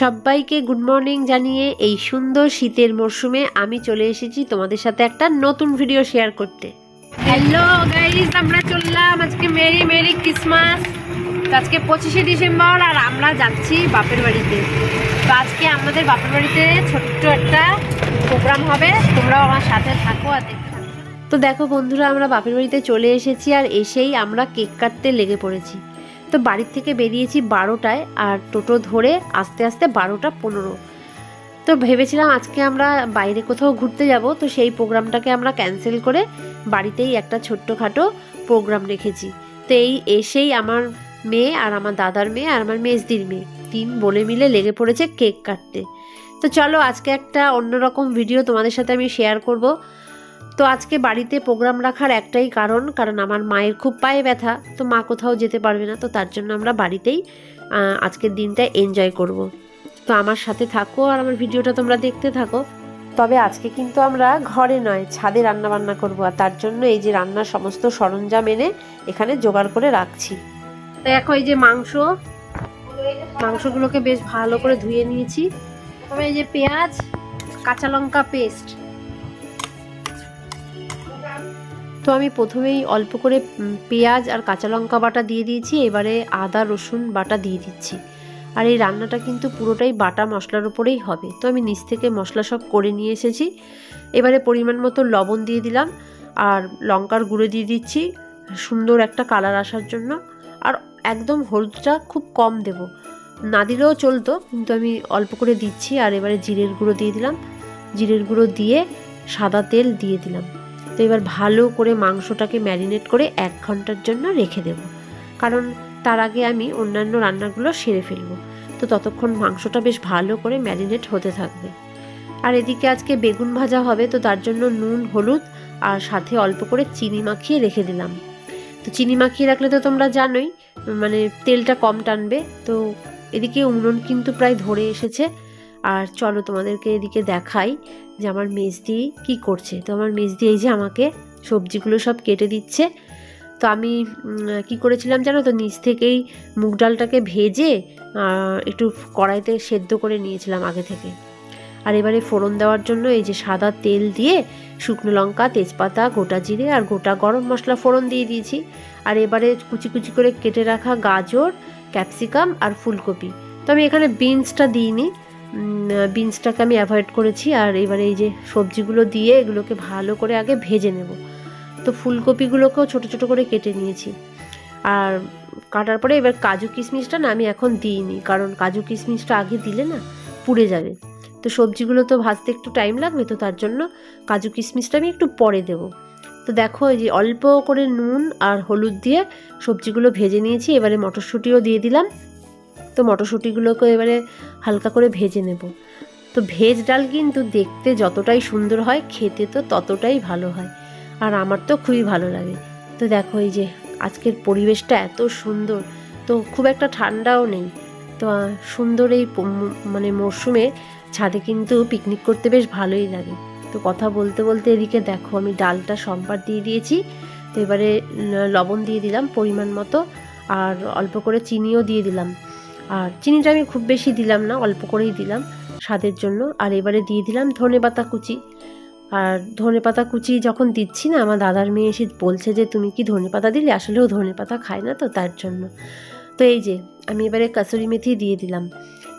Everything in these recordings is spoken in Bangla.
সবাইকে গুড মর্নিং জানিয়ে এই সুন্দর শীতের মরশুমে আমি চলে এসেছি তোমাদের সাথে একটা নতুন ভিডিও শেয়ার করতে। হ্যালো গাইজ আমরা চললাম আজকে মেরি মেরি ক্রিসমাস আজকে পঁচিশে ডিসেম্বর আর আমরা যাচ্ছি বাপের বাড়িতে। তো আজকে আমাদের বাপের বাড়িতে ছোট্ট একটা প্রোগ্রাম হবে, তোমরাও আমার সাথে থাকো আর তো দেখো বন্ধুরা, আমরা বাপের বাড়িতে চলে এসেছি আর এসেই আমরা কেক কাটতে লেগে পড়েছি। তো বাড়ির থেকে বেরিয়েছি বারোটায় আর টোটো ধরে আস্তে আস্তে বারোটা পনেরো। তো ভেবেছিলাম আজকে আমরা বাইরে কোথাও ঘুরতে যাব, তো সেই প্রোগ্রামটাকে আমরা ক্যান্সেল করে বাড়িতেই একটা ছোট্টখাটো প্রোগ্রাম রেখেছি। তো এই এসেই আমার মেয়ে আর আমার দাদার মেয়ে আর আমার মেজদির মেয়ে তিন বলে মিলে লেগে পড়েছে কেক কাটতে। তো চলো আজকে একটা অন্যরকম ভিডিও তোমাদের সাথে আমি শেয়ার করব। তো আজকে বাড়িতে প্রোগ্রাম রাখার একটাই কারণ কারণ আমার মায়ের খুব পায়ে ব্যথা, তো মা কোথাও যেতে পারবে না, তো তার জন্য আমরা বাড়িতেই আজকের দিনটা এনজয় করব। তো আমার সাথে থাকো আর আমার ভিডিওটা তোমরা দেখতে থাকো। তবে আজকে কিন্তু আমরা ঘরে নয়, ছাদে রান্না বান্না করব, আর তার জন্য এই যে রান্নার সমস্ত সরঞ্জাম এনে এখানে জোগাড় করে রাখছি। তো দেখো এই যে মাংস, মাংসগুলোকে বেশ ভালো করে ধুয়ে নিয়েছি। তবে এই যে পেঁয়াজ, কাঁচা লঙ্কা পেস্ট তো আমি প্রথমেই অল্প করে পেঁয়াজ আর কাঁচা লঙ্কা বাটা দিয়ে দিয়েছি, এবারে আদা, রসুন বাটা দিয়ে দিচ্ছি। আর এই রান্নাটা কিন্তু পুরোটাই বাটা মশলার উপরেই হবে। তো আমি নিচ থেকে মশলা সব করে নিয়ে এসেছি। এবারে পরিমাণ মতো লবণ দিয়ে দিলাম, আর লঙ্কার গুঁড়ো দিয়ে দিচ্ছি, সুন্দর একটা কালার আসার জন্য। আর একদম হলুদটা খুব কম দেব। না দিলেও চলতো, কিন্তু আমি অল্প করে দিচ্ছি, আর এবারে জিরের গুঁড়ো দিয়ে দিলাম। জিরের গুঁড়ো দিয়ে সাদা তেল দিয়ে দিলাম। তো এবার ভালো করে মাংসটাকে ম্যারিনেট করে এক ঘণ্টার জন্য রেখে দেব। কারণ তার আগে আমি অন্যান্য রান্নাগুলো সেরে ফেলব। তো ততক্ষণ মাংসটা বেশ ভালো করে ম্যারিনেট হতে থাকবে। আর এদিকে আজকে বেগুন ভাজা হবে, তো তার জন্য নুন, হলুদ আর সাথে অল্প করে চিনি মাখিয়ে রেখে দিলাম। তো চিনি মাখিয়ে রাখলে তো তোমরা জানোই মানে তেলটা কম টানবে। তো এদিকে উনুন কিন্তু প্রায় ধরে এসেছে। আর চলো তোমাদেরকে এদিকে দেখাই যে আমার মেজদি কি করছে? তো আমার মেজদি এই যে আমাকে সবজিগুলো সব কেটে দিচ্ছে। তো আমি কি করেছিলাম জানো তো? নিচ থেকেই মুগ ডালটাকে ভেজে একটু কড়াইতে সেদ্ধ করে নিয়েছিলাম আগে থেকে। আর এবারে ফোড়ন দেওয়ার জন্য এই যে সাদা তেল দিয়ে শুকনো লঙ্কা, তেজপাতা, গোটা জিরে আর গোটা গরম মশলা ফোড়ন দিয়ে দিয়েছি। আর এবারে কুচি কুচি করে কেটে রাখা গাজর, ক্যাপসিকাম আর ফুলকপি। তো আমি এখানে বিনসটা দিইনি। বিনসটাকে আমি অ্যাভয়েড করেছি। আর এবারে এই যে সবজিগুলো দিয়ে এগুলোকে ভালো করে আগে ভেজে নেব। তো ফুলকপিগুলোকেও ছোট ছোট করে কেটে নিয়েছি। আর কাটার পরে এবার কাজু কিশমিশটা না আমি এখন দিইনি। কারণ কাজু কিশমিশটা আগে দিলে না পুড়ে যাবে। তো সবজিগুলো তো ভাজতে একটু টাইম লাগবে, তো তার জন্য কাজু কিশমিশটা আমি একটু পরে দেব। তো দেখো, এই যে অল্প করে নুন আর হলুদ দিয়ে সবজিগুলো ভেজে নিয়েছি। এবারে মটরশুঁটিও দিয়ে দিলাম। তো মটরশুঁটিগুলোকে এবারে হালকা করে ভেজে নেব। তো ভেজ ডাল কিন্তু দেখতে যতটাই সুন্দর হয়, খেতে তো ততটাই ভালো হয়। আর আমার তো খুবই ভালো লাগে। তো দেখো এই যে আজকের পরিবেশটা এত সুন্দর। তো খুব একটা ঠান্ডাও নেই। তো সুন্দর এই মানে মরশুমে ছাদে কিন্তু পিকনিক করতে বেশ ভালোই লাগে। তো কথা বলতে বলতে এদিকে দেখো আমি ডালটা সম্বার দিয়ে দিয়েছি। তো এবারে লবণ দিয়ে দিলাম পরিমাণ মতো। আর অল্প করে চিনিও দিয়ে দিলাম। আর চিনিটা আমি খুব বেশি দিলাম না, অল্প করেই দিলাম স্বাদের জন্য। আর এবারে দিয়ে দিলাম ধনে পাতা কুচি। আর ধনে পাতা কুচি যখন দিচ্ছি না, আমার দাদার মেয়ে এসে বলছে যে, তুমি কি ধনে পাতা দিলে? আসলেও ধনে পাতা খায় না তো, তার জন্য। তো এই যে, আমি এবারে কসুরি মেথি দিয়ে দিলাম।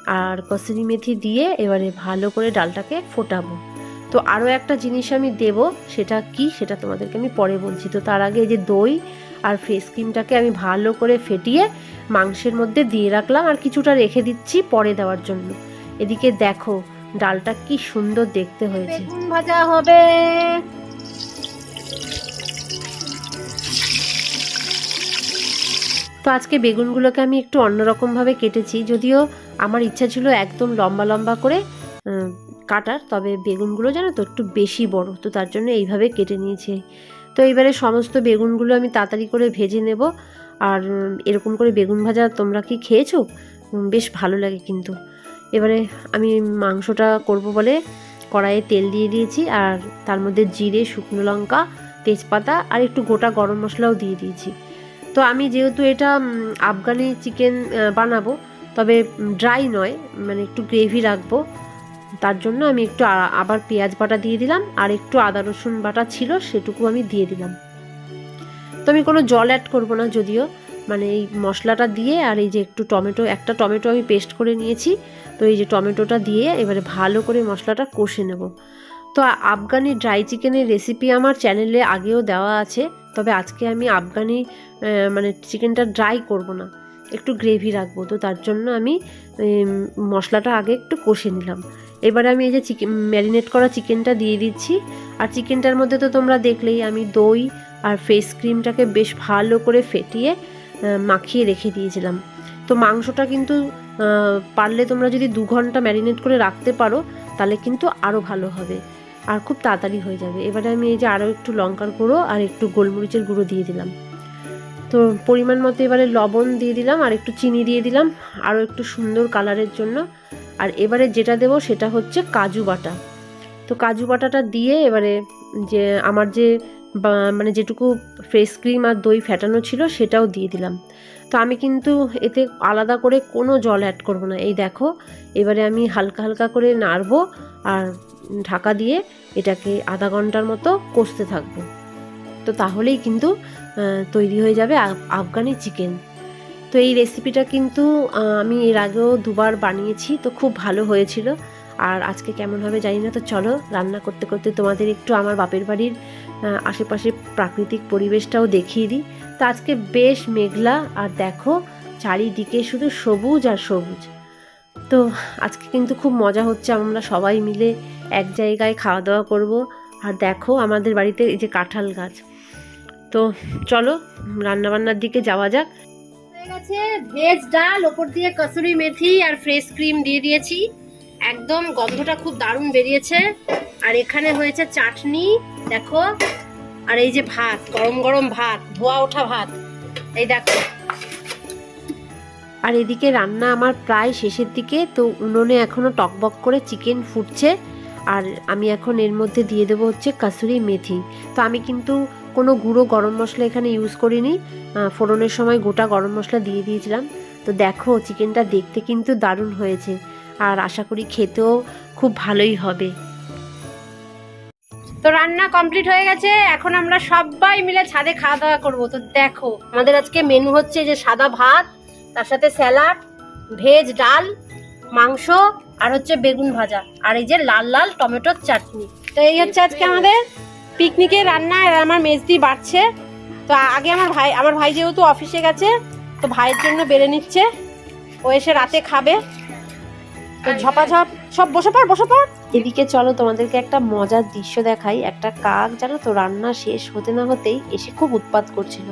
আর কসুরি মেথি দিয়ে এবারে ভালো করে ডালটাকে ফোটাবো। তো আরও একটা জিনিস আমি দেব সেটা কি সেটা তোমাদেরকে আমি পরে বলছি। তো তার আগে এই যে দই আর ফেস ক্রিমটাকে আমি ভালো করে ফেটিয়ে মাংসের মধ্যে দিয়ে রাখলাম আর কিছুটা রেখে দিচ্ছি পরে দেওয়ার জন্য। এদিকে দেখো ডালটা কি সুন্দর দেখতে হয়েছে। ভাজা হবে। তো আজকে বেগুনগুলোকে আমি একটু অন্যরকমভাবে কেটেছি যদিও আমার ইচ্ছা ছিল একদম লম্বা লম্বা করে। কাটার, তবে বেগুনগুলো জানো তো একটু বেশি বড়, তো তার জন্য এইভাবে কেটে নিয়েছি। তো এবারে সমস্ত বেগুনগুলো আমি তাড়াতাড়ি করে ভেজে নেব, আর এরকম করে বেগুন ভাজা তোমরা কি খেয়েছো? বেশ ভালো লাগে কিন্তু। এবারে আমি মাংসটা করব বলে কড়াইয়ে তেল দিয়ে দিয়েছি, আর তার মধ্যে জিরে, শুকনো লঙ্কা, তেজপাতা, আর একটু গোটা গরম মশলাও দিয়ে দিয়েছি। তো আমি যেহেতু এটা আফগানি চিকেন বানাবো, তবে ড্রাই নয় মানে একটু গ্রেভি রাখব তার জন্য আমি একটু আবার পেঁয়াজ বাটা দিয়ে দিলাম আর একটু আদা রসুন বাটা ছিল সেটুকু আমি দিয়ে দিলাম। তো আমি কোনো জল অ্যাড করব না যদিও মানে এই মশলাটা দিয়ে আর এই যে একটু টমেটো, একটা টমেটো আমি পেস্ট করে নিয়েছি, তো এই যে টমেটোটা দিয়ে এবারে ভালো করে মশলাটা কষে নেব। তো আফগানি ড্রাই চিকেনের রেসিপি আমার চ্যানেলে আগেও দেওয়া আছে, তবে আজকে আমি আফগানি মানে চিকেনটা ড্রাই করব না। একটু গ্রেভি রাখব। তো তার জন্য আমি মশলাটা আগে একটু কষে নিলাম। এবারে আমি এই যে চিকেন ম্যারিনেট করা চিকেনটা দিয়ে দিচ্ছি। আর চিকেনটার মধ্যে তো তোমরা দেখলেই আমি দই আর ফেস ক্রিমটাকে বেশ ভালো করে ফেটিয়ে মাখিয়ে রেখে দিয়েছিলাম। তো মাংসটা কিন্তু পারলে তোমরা যদি দু ঘণ্টা ম্যারিনেট করে রাখতে পারো, তাহলে কিন্তু আরও ভালো হবে। আর খুব তাড়াতাড়ি হয়ে যাবে। এবারে আমি এই যে আরও একটু লঙ্কার গুঁড়ো আর একটু গোলমরিচের গুঁড়ো দিয়ে দিলাম। তো পরিমাণ মতো এবারে লবণ দিয়ে দিলাম, আর একটু চিনি দিয়ে দিলাম, আরও একটু সুন্দর কালারের জন্য। আর এবারে যেটা দেবো সেটা হচ্ছে কাজু বাটা। তো কাজু বাটাটা দিয়ে এবারে যে আমার যে মানে যেটুকু ফ্রেশ ক্রিম আর দই ফেটানো ছিল সেটাও দিয়ে দিলাম। তো আমি কিন্তু এতে আলাদা করে কোনো জল অ্যাড করব না। এই দেখো, এবারে আমি হালকা হালকা করে নাড়বো আর ঢাকা দিয়ে এটাকে আধা ঘণ্টার মতো কষতে থাকব। তো তাহলেই কিন্তু তৈরি হয়ে যাবে আফগানি চিকেন। তো এই রেসিপিটা কিন্তু আমি এর আগেও দুবার বানিয়েছি, তো খুব ভালো হয়েছিল। আর আজকে কেমন হবে জানি না, তো চলো রান্না করতে করতে তোমাদের একটু আমার বাপের বাড়ির আশেপাশে প্রাকৃতিক পরিবেশটাও দেখিয়ে দিই। তো আজকে বেশ মেঘলা, আর দেখো চারিদিকে শুধু সবুজ আর সবুজ। তো আজকে কিন্তু খুব মজা হচ্ছে, আমরা সবাই মিলে এক জায়গায় খাওয়া দাওয়া করব। আর দেখো আমাদের বাড়িতে এই যে কাঁঠাল গাছ। তো চলো রান্নাবান্নার দিকে যাওয়া যাক। হয়ে গেছে ভেজ ডাল ওপর দিয়ে কসুরি মেথি আর ফ্রেশ ক্রিম দিয়ে দিয়েছি। একদম গন্ধটা খুব দারুণ বেরিয়েছে। আর এখানে হয়েছে চাটনি দেখো। আর এই যে ভাত গরম গরম ভাত ধোয়া ওঠা ভাত। এই দেখো। আর এদিকে রান্না আমার প্রায় শেষের দিকে তো উনুনে এখনও টকবক করে চিকেন ফুটছে। আর আমি এখন এর মধ্যে দিয়ে দেবো হচ্ছে কাসুরি মেথি। তো আমি কিন্তু কোনো গুঁড়ো গরম মশলা এখানে ইউজ করিনি। ফোড়নের সময় গোটা গরম মশলা দিয়ে দিয়েছিলাম। তো দেখো চিকেনটা দেখতে কিন্তু দারুণ হয়েছে। আর আশা করি খেতেও খুব ভালোই হবে। তো রান্না কমপ্লিট হয়ে গেছে। এখন আমরা সবাই মিলে ছাদে খাওয়া দাওয়া করব। তো দেখো, আমাদের আজকে মেনু হচ্ছে যে সাদা ভাত, তার সাথে স্যালাড ভেজ ডাল, মাংস, আর হচ্ছে বেগুন ভাজা। আর এই যে লাল লাল টমেটোর চাটনি। তো এই হচ্ছে আজকে আমাদের পিকনিকের রান্না আর আমার মেজদি বাড়ছে। তো আগে আমার ভাই আমার ভাই যেহেতু অফিসে গেছে, তো ভাইয়ের জন্য বেড়ে নিচ্ছে। ও এসে রাতে খাবে। তো ঝপাঝপ, সব বসে পড় বসে পড়। এদিকে চলো, তোমাদেরকে একটা মজার দৃশ্য দেখাই। একটা কাক, জানো তো, রান্না শেষ হতে না হতেই এসে খুব উৎপাত করছিল।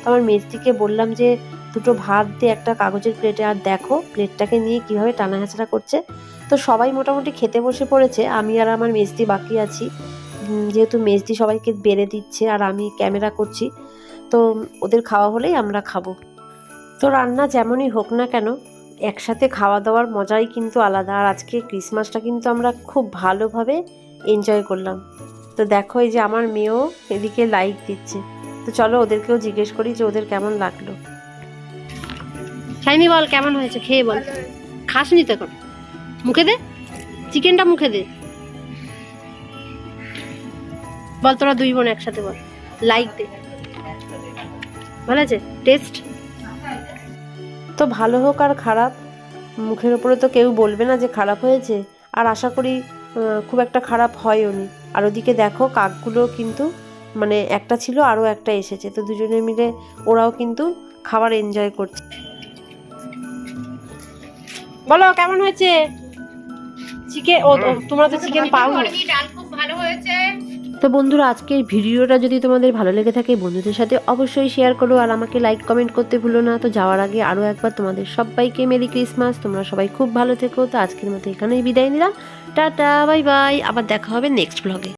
তো আমার মেজদিকে বললাম যে, দুটো ভাত দিয়ে একটা কাগজের প্লেটে আর দেখো প্লেটটাকে নিয়ে কীভাবে টানা হেঁচড়া করছে? তো সবাই মোটামুটি খেতে বসে পড়েছে। আমি আর আমার মেজদি বাকি আছি। যেহেতু মেজদি সবাইকে বেড়ে দিচ্ছে আর আমি ক্যামেরা করছি তো ওদের খাওয়া হলেই আমরা খাব। তো রান্না যেমনই হোক না কেন একসাথে খাওয়া দাওয়ার মজাই কিন্তু আলাদা। আর আজকে ক্রিসমাসটা কিন্তু আমরা খুব ভালোভাবে এনজয় করলাম। তো দেখো এই যে আমার মেয়েও এদিকে লাইক দিচ্ছে। তো চলো ওদেরকেও জিজ্ঞেস করি যে ওদের কেমন লাগল। শাইনি বল কেমন হয়েছে? খেয়ে বল। খাসনি তো এখন। মুখে দে। চিকেনটা মুখে দে। বল তোরা দুই বোন একসাথে বল। লাইক দে। ভালো আছে? টেস্ট তো ভালো হোক আর খারাপ মুখের উপরে তো কেউ বলবে না যে খারাপ হয়েছে। আর আশা করি খুব একটা খারাপ হয়ও নি। আর ওদিকে দেখো কাকগুলো কিন্তু মানে একটা ছিল আরও একটা এসেছে। তো দুজনে মিলে ওরাও কিন্তু খাবার এনজয় করছে। বলো কেমন হয়েছে? চিকেন ও ও, তোমরা তো চিকেন পাও ডাল খুব ভালো হয়েছে। তো বন্ধুরা, আজকের ভিডিওটা যদি তোমাদের ভালো লেগে থাকে বন্ধুদের সাথে অবশ্যই শেয়ার করো আর আমাকে লাইক কমেন্ট করতে ভুলো না। তো যাওয়ার আগে আরও একবার তোমাদের সবাইকে মেরি ক্রিসমাস তোমরা সবাই খুব ভালো থেকো। তো আজকের মতো এখানেই বিদায় নিলাম। টাটা বাই বাই আবার দেখা হবে নেক্সট ব্লগে